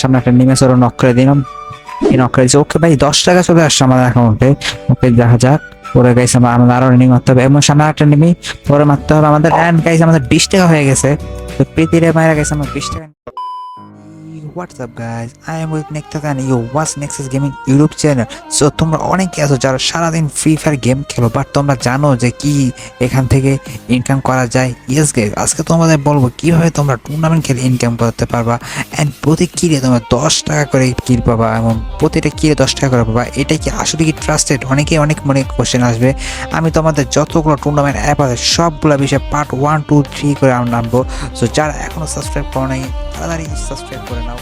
সামনে একটা নেমে চলো নক করে দিলাম। এই নক করে দিচ্ছে ওকে ভাই, দশ টাকা চলে আসছে আমাদের অ্যাকাউন্টে ওকে, দেখা যাক। পরে গাইছে আমার আমাদের আরও রেনিং মারতে হবে। এবং সামনে একটা নেমি পরে মারতে হবে আমাদের। অ্যান্ড গাইছে আমাদের বিশ টাকা হয়ে গেছে। তো প্রীতিরে মায়েরা গেছে আমার বিশ টাকা what's up guys I am with next and you watch Nexus gaming YouTube channel so তোমরা অনেকে আছো যারা সারাদিন ফ্রি ফায়ার গেম খেলো বাট তোমরা জানো যে কি এখান থেকে ইনকাম করা যায়? ইয়েস গে আজকে তোমাদের বলব কীভাবে তোমরা টুর্নামেন্ট খেলে ইনকাম করতে পারবা অ্যান্ড প্রতি কিরে তোমরা দশ টাকা করে কিল পাবা, এবং প্রতিটা কিরে দশ টাকা করে পাবা। এটা কি আসলে কি ট্রাস্টেড অনেকে অনেক মনে কোশ্চেন আসবে। আমি তোমাদের যতগুলো টুর্নামেন্ট অ্যাপ আছে, সবগুলো বিষয়ে পার্ট ওয়ান টু থ্রি করে আমরা আনব সো যারা এখনও সাবস্ক্রাইব করো নাই, তাড়াতাড়ি সাবস্ক্রাইব করে নাও।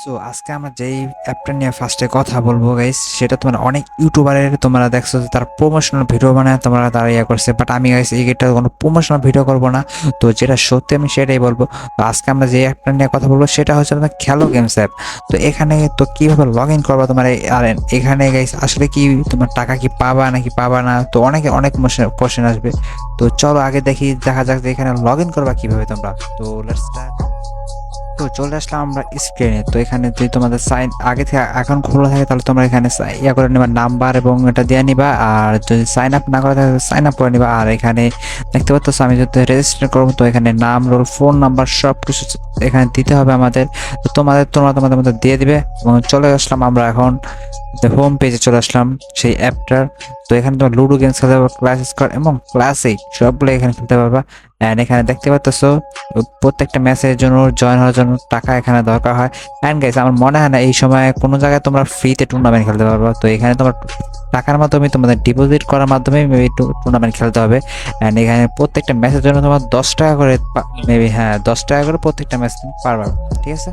সো আজকে আমরা যেই অ্যাপটা নিয়ে ফার্স্টে কথা বলব গাইস সেটা তোমার অনেক ইউটিউবারের তোমরা দেখছ তারা প্রমোশনাল ভিডিও বানায়, তোমরা তারা ইয়ে করছে। বাট আমি গাইস এই গেটটা কোনো প্রমোশনাল ভিডিও করব না। তো যেটা সত্যি আমি সেটাই বলব। তো আজকে আমরা যে অ্যাপটা নিয়ে কথা বলব, সেটা হচ্ছে তোমার খেলো গেমস অ্যাপ তো এখানে তো কীভাবে লগ ইন করবা তোমার আর এখানে গাইস আসলে কি তোমার টাকা কি পাবা, নাকি পাবা না? তো অনেকে অনেক কোশ্চেন আসবে। তো চলো আগে দেখি, দেখা যাক যে এখানে লগ ইন করবা কীভাবে তোমরা। তো লেটস স্টার্ট তো চলে আসলাম আমরা স্ক্রিনে তো এখানে যদি তোমাদের সাইন আগে থেকে অ্যাকাউন্ট খোলা থাকে, তাহলে তোমরা এখানে ইয়া করে নিবা নাম্বার এবং এটা দিয়ে নিবা। আর যদি সাইন আপ না করে থাকে সাইন আপ করে নিবা। আর এখানে দেখতে পাচ্ছ, আমি যদি রেজিস্টার করব, তো এখানে নাম রোল ফোন নাম্বার সব কিছু এখানে দিতে হবে আমাদের। তো তোমাদের, তোমরা তোমাদের মধ্যে দিয়ে দিবে। এবং চলে আসলাম আমরা এখন হোম পেজে চলে আসলাম সেই অ্যাপটার তো এখানে তোমার লুডো গেমস খেলতে পারবা ক্লাস স্কোয়ার এবং ক্লাসিক সবগুলো এখানে খেলতে পারবা। অ্যান্ড এখানে দেখতে পাচ্ছ, প্রত্যেকটা ম্যাচের জন্য জয়েন হওয়ার জন্য টাকা এখানে দরকার হয়। অ্যান্ড গাইস আমার মনে হয় না এই সময় কোনো জায়গায় তোমরা ফ্রিতে টুর্নামেন্ট খেলতে পারব। তো এখানে তোমার টাকার মাধ্যমে তোমাদের ডিপোজিট করার মাধ্যমে মেবি টুর্নামেন্ট খেলতে হবে। অ্যান্ড এখানে প্রত্যেকটা ম্যাচের জন্য তোমার দশ টাকা করে মেবি হ্যাঁ দশ টাকা করে প্রত্যেকটা ম্যাচ তুমি পারবে। ঠিক আছে?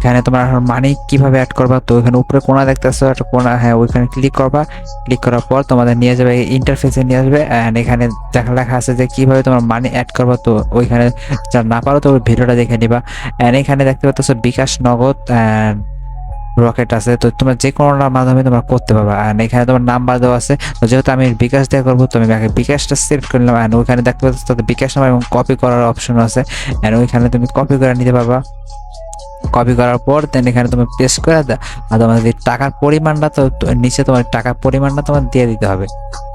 এখানে তোমার মানি কীভাবে অ্যাড করবা? তো এখানে উপরে কোনা দেখতেছো একটা কোনা হ্যাঁ ওইখানে ক্লিক করবা। ক্লিক করার পর তোমাদের নিয়ে যাবে ইন্টারফেসে নিয়ে আসবে অ্যান্ড এখানে দেখা, লেখা আছে যে কীভাবে তোমার মানি অ্যাড করবা। তো ওইখানে যা না পারো তো ওই ভিডিওটা দেখে নিবা। অ্যান্ড এখানে দেখতে পাচ্ছ বিকাশ নগদ অ্যান্ড রকেট আছে। তো তোমরা যে কোনোটার মাধ্যমে তোমরা করতে পারবা। আর এখানে তোমার নাম্বার দেওয়া আছে। তো যেহেতু আমি বিকাশ দিয়ে করব, তো আমি আগে বিকাশটা সিলেক্ট করে নিলাম। অ্যান্ড ওইখানে দেখতে পাচ্ছ তাতে বিকাশ নাম্বার এবং কপি করার অপশন আছে। অ্যান্ড ওইখানে তুমি কপি করে নিতে পারবা। কপি করার পর দেন এখানে তুমি পেস্ট করে দাও আর যদি টাকার পরিমাণটা তো তো নিচে তোমার টাকার পরিমাণটা তোমার দিয়ে দিতে হবে।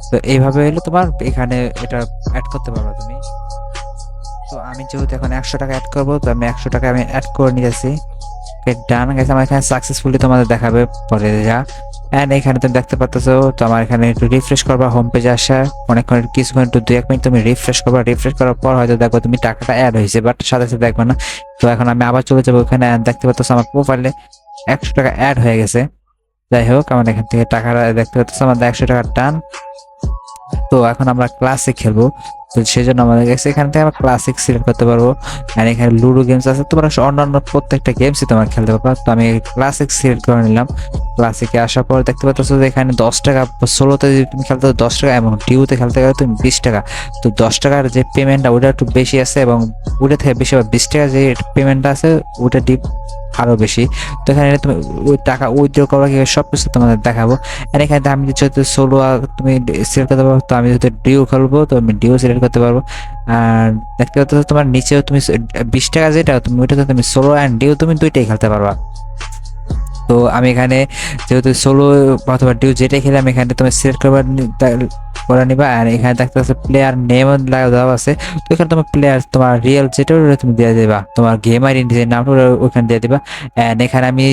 তো এইভাবে হলে তোমার এখানে এটা অ্যাড করতে পারবে তুমি। তো আমি যেহেতু এখন একশো টাকা অ্যাড করব, তো আমি একশো টাকা আমি অ্যাড করে নিয়েছি ডান গেছে আমার এখানে সাকসেসফুলি তোমাদের দেখাবে পরে যা। অ্যান্ড এখানে তুমি দেখতে পাচ্ছ তো আমার এখানে একটু রিফ্রেশ করবা হোম পেজে আসা। অনেকক্ষণ, কিছুক্ষণ একটু দু এক মিনিট তুমি রিফ্রেশ করবা। রিফ্রেশ করার পর হয়তো দেখো তুমি টাকাটা অ্যাড হয়েছে বাট সাথে সাথে দেখবে না। তো এখন আমি আবার চলে যাব ওখানে দেখতে পাচ্ছ আমার প্রোফাইলে একশো টাকা অ্যাড হয়ে গেছে। যাই হোক, আমার এখান থেকে টাকাটা দেখতে পাচ্ছ আমাদের একশো টাকা টান তো এখন আমরা ক্লাসে খেলব। তো সেই জন্য আমাদের কাছে এখান থেকে আমরা ক্লাসিক সিলেক্ট করতে পারব। আর এখানে লুডো গেমস আছে। তোমরা অন্যান্য প্রত্যেকটা গেমসই তোমরা খেলতে পারবা। তো আমি ক্লাসিক সিলেক্ট করে নিলাম। ক্লাসিকে আসার পর দেখতে পাচ্ছ যে এখানে দশ টাকা ষোলোতে যদি তুমি খেলতে দশ টাকা এবং ডিউতে খেলতে গেলে তুমি বিশ টাকা। তো দশ টাকার যে পেমেন্টটা ওটা একটু বেশি আছে এবং ওটা থেকে বেশি বা বিশ টাকার যে পেমেন্টটা আছে, ওটা ডিপ আরও বেশি তো এখানে তুমি ওই টাকা উইথড্র করা কি সব কিছু তোমাদের দেখাবো। আর এখানে আমি যদি সোলো তুমি সিলেক্ট করতে পারব তো আমি যদি ডিউ খেলব, তো আমি ডিউ সিলেক্ট করতে পারব। আর দেখতে পাচ্ছ তোমার নিচেও তুমি বিশ টাকা যেটা, তুমি ওইটাতে তুমি সোলো অ্যান্ড ডিউ তুমি দুইটাই খেলতে পারবা। তো আমি এখানে যেহেতু সোলো অথবা ডিউ যেটাই খেলে আমি এখানে তুমি সিলেক্ট করবার করে নিবা, আর এখানে দেখতে পাচ্ছ প্লেয়ার নেম দেওয়া আছে। তো এখানে তোমার প্লেয়ার তোমার রিয়েল যেটা তুমি দিয়ে দিবা। তোমার গেমার যে নামটা ওখানে দিয়ে দিবা। অ্যান্ড এখানে আমি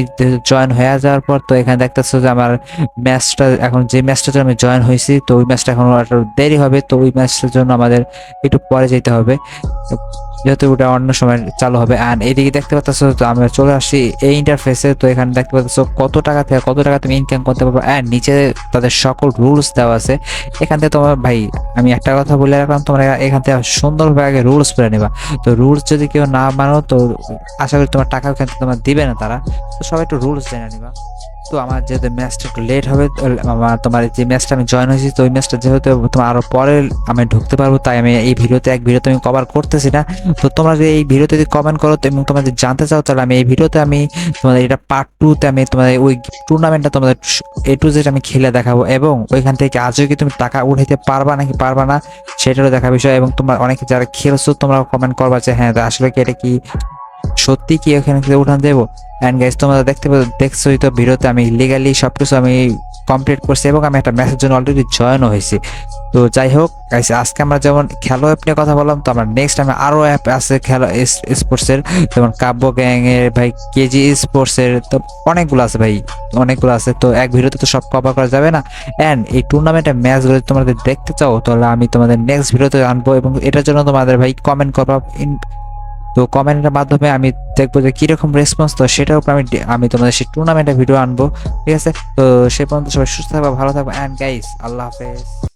জয়েন হয়ে যাওয়ার পর, তো এখানে দেখতেছো যে আমার ম্যাচটা এখন যে ম্যাচটাতে আমি জয়েন হয়েছি, তো ওই ম্যাচটা এখন একটু দেরি হবে। তো ওই ম্যাচটার জন্য আমাদের একটু পরে যেতে হবে। যেহেতু ওটা অন্য সময় চালু হবে। আর এদিকে দেখতে পাচ্ছ তো আমরা চলে আসছি এই ইন্টারফেসে তো এখানে দেখতে পাচ্ছ কত টাকা থেকে কত টাকা তুমি ইনকাম করতে পারবে। আর নিচে তাদের সকল রুলস দেওয়া আছে। এখান থেকে তোমার ভাই, আমি একটা কথা বলে রাখলাম, তোমরা এখান থেকে সুন্দরভাবে আগে রুলস করে নেবা। তো রুলস যদি কেউ না মানো, তো আশা করি তোমার টাকা থেকে তোমার দিবে না তারা। তো সবাই একটু রুলস জেনে নিবা। তো আমার যেহেতু ম্যাচটা একটু লেট হবে আমার তোমার যে ম্যাচটা আমি জয়েন হয়েছি, তো ওই ম্যাচটা যেহেতু তোমার আরও পরে আমি ঢুকতে পারব, তাই আমি এই ভিডিওতে এক ভিডিওতে আমি কভার করতেছি না। তো তোমরা যদি এই ভিডিওতে যদি কমেন্ট করো এবং তোমরা যদি জানতে চাও, তাহলে আমি এই ভিডিওতে আমি তোমাদের এটা পার্ট টুতে আমি তোমাদের ওই টুর্নামেন্টটা তোমাদের এ টু জেড আমি খেলে দেখাবো এবং ওইখান থেকে আজও কি তুমি টাকা উঠাইতে পারবা নাকি পারবা না, সেটারও দেখা বিষয় এবং তোমরা অনেকে যারা খেলছো তোমরা কমেন্ট করবা যে হ্যাঁ আসলে কি এটা কি সত্যি কি এখানে উঠান দেবো? অ্যান্ড গাইস তোমরা দেখতে পাচ্ছ দেখছোই তো ভিডিওতে আমি লিগালি সব কিছু আমি কমপ্লিট করছি এবং আমি একটা ম্যাচের জন্য অলরেডি জয়েনও হয়েছি। তো যাই হোক গাইস আজকে আমরা যেমন খেলো অ্যাপ নিয়ে কথা বললাম, তো আমরা নেক্সট আমি আরও অ্যাপ আছে খেলো স্পোর্টসের যেমন কাব্য গ্যাংয়ের ভাই কেজি স্পোর্টসের তো অনেকগুলো আছে ভাই, অনেকগুলো আছে। তো এক ভিডিওতে তো সব কভার করা যাবে না। অ্যান্ড এই টুর্নামেন্টের ম্যাচগুলো তোমাদের দেখতে চাও, তাহলে আমি তোমাদের নেক্সট ভিডিওতে আনব এবং এটার জন্য তোমাদের ভাই কমেন্ট করবা তো কমেন্টের মাধ্যমে আমি দেখব যে কীরকম রেসপন্স তো সেটার উপর আমি আমি তোমাদের সেই টুর্নামেন্টের ভিডিও আনব, ঠিক আছে? তো সে পর্যন্ত সবাই সুস্থ থাকব, ভালো থাকব অ্যান্ড গাইস আল্লাহ হাফেজ।